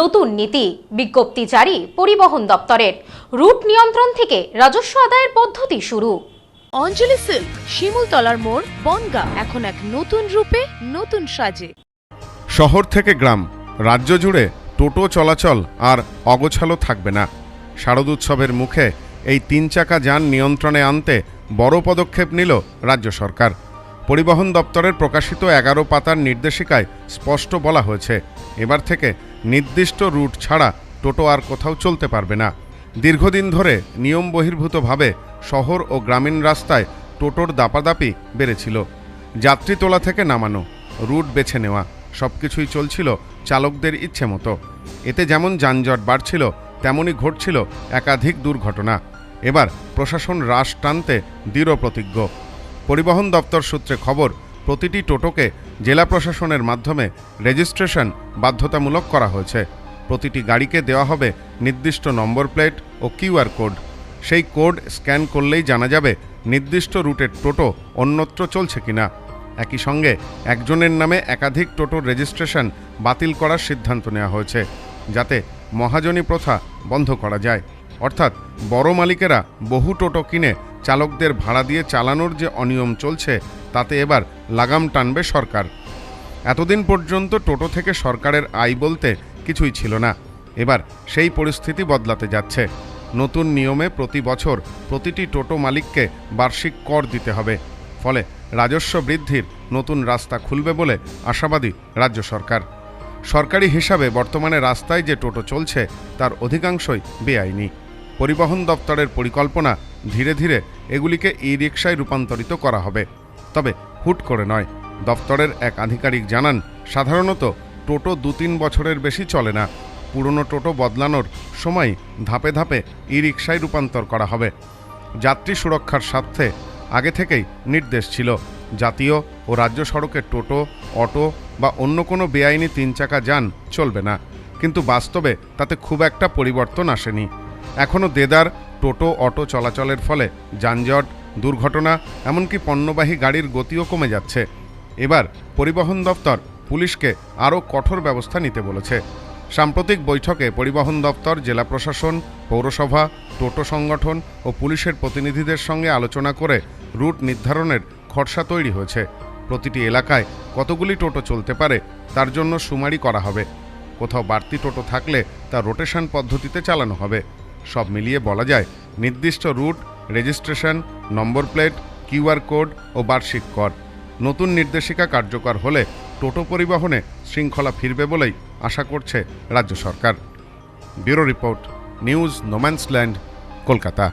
নতুন নীতি। বিজ্ঞপ্তি জারি পরিবহন দপ্তরের। রুট নিয়ন্ত্রণ থেকে রাজস্ব আদায়ের পদ্ধতি শুরু। অঞ্জলি সিল্ক শিমুলতলার মোড় বনগা এখন এক নতুন রূপে নতুন সাজে। শহর থেকে গ্রাম রাজ্য জুড়ে টোটো চলাচল আর অগোছালো থাকবে না। শারদোৎসবের মুখে এই তিন চাকা যান নিয়ন্ত্রণে আনতে বড় পদক্ষেপ নিল রাজ্য সরকার। পরিবহন দপ্তরের প্রকাশিত এগারো পাতার নির্দেশিকায় স্পষ্ট বলা হয়েছে এবার থেকে নির্দিষ্ট রুট ছাড়া টোটো আর কোথাও চলতে পারবে না। দীর্ঘদিন ধরে নিয়ম বহির্ভূতভাবে শহর ও গ্রামীণ রাস্তায় টোটোর দাপাদাপি বেড়েছিল। যাত্রী তোলা থেকে নামানো, রুট বেছে নেওয়া, সবকিছুই চলছিল চালকদের ইচ্ছে মতো। এতে যেমন যানজট বাড়ছিল, তেমনই ঘটছিল একাধিক দুর্ঘটনা। এবার প্রশাসন হ্রাস টানতে দৃঢ় প্রতিজ্ঞ পরিবহন দপ্তর সূত্রে খবর প্রতিটি টোটোকে জেলা প্রশাসনের মাধ্যমে রেজিস্ট্রেশন বাধ্যতামূলক করা হয়েছে। প্রতিটি গাড়িকে দেওয়া হবে নির্দিষ্ট নম্বর প্লেট ও কিউআর কোড। সেই কোড স্ক্যান করলেই জানা যাবে নির্দিষ্ট রুটের টোটো অন্যত্র চলছে কিনা। একই সঙ্গে একজনের নামে একাধিক টোটোর রেজিস্ট্রেশন বাতিল করার সিদ্ধান্ত নেওয়া হয়েছে, যাতে মহাজনী প্রথা বন্ধ করা যায়। অর্থাৎ বড় মালিকেরা বহু টোটো কিনে চালকদের ভাড়া দিয়ে চালানোর যে অনিয়ম চলছে তাতে এবার লাগাম টানবে সরকার। এতদিন পর্যন্ত টোটো থেকে সরকারের আয় বলতে কিছুই ছিল না। এবার সেই পরিস্থিতি বদলাতে যাচ্ছে। নতুন নিয়মে প্রতি বছর প্রতিটি টোটো মালিককে বার্ষিক কর দিতে হবে। ফলে রাজস্ব বৃদ্ধির নতুন রাস্তা খুলবে বলে আশাবাদী রাজ্য সরকার। সরকারি হিসাবে বর্তমানে রাস্তায় যে টোটো চলছে, তার অধিকাংশই বেআইনি। পরিবহন দপ্তরের পরিকল্পনা ধীরে ধীরে এগুলিকে ই রিক্সায় রূপান্তরিত করা হবে। তবে হুট করে নয়। দপ্তরের এক আধিকারিক জানান, সাধারণত টোটো দু তিন বছরের বেশি চলে না। পুরনো টোটো বদলানোর সময় ধাপে ধাপে ই রিক্সায় রূপান্তর করা হবে। যাত্রী সুরক্ষার স্বার্থে আগে থেকেই নির্দেশ ছিল, জাতীয় ও রাজ্য সড়কে টোটো, অটো বা অন্য কোনো বেআইনি তিন চাকা যান চলবে না। কিন্তু বাস্তবে তাতে খুব একটা পরিবর্তন আসেনি। এখনও দেদার, টোটো, অটো চলাচলের ফলে যানজট দুর্ঘটনা, এমনকি পণ্যবাহী গাড়ির গতিও কমে যাচ্ছে। এবার পরিবহন দপ্তর পুলিশকে আরও কঠোর ব্যবস্থা নিতে বলেছে। সাম্প্রতিক বৈঠকে পরিবহন দপ্তর, জেলা প্রশাসন, পৌরসভা, টোটো সংগঠন ও পুলিশের প্রতিনিধিদের সঙ্গে আলোচনা করে রুট নির্ধারণের খরসা তৈরি হয়েছে। প্রতিটি এলাকায় কতগুলি টোটো চলতে পারে তার জন্য শুমারি করা হবে। কোথাও বাড়তি টোটো থাকলে তা রোটেশন পদ্ধতিতে চালানো হবে। সব মিলিয়ে বলা যায়, নির্দিষ্ট route, registration number plate Q R code ও বার্ষিক কর। নতুন নির্দেশিকা কার্যকর হলে টোটো পরিবহনে শৃঙ্খলা ফিরবে বলেই আশা করছে রাজ্য সরকার। Bureau report, news, no man's land, Kolkata.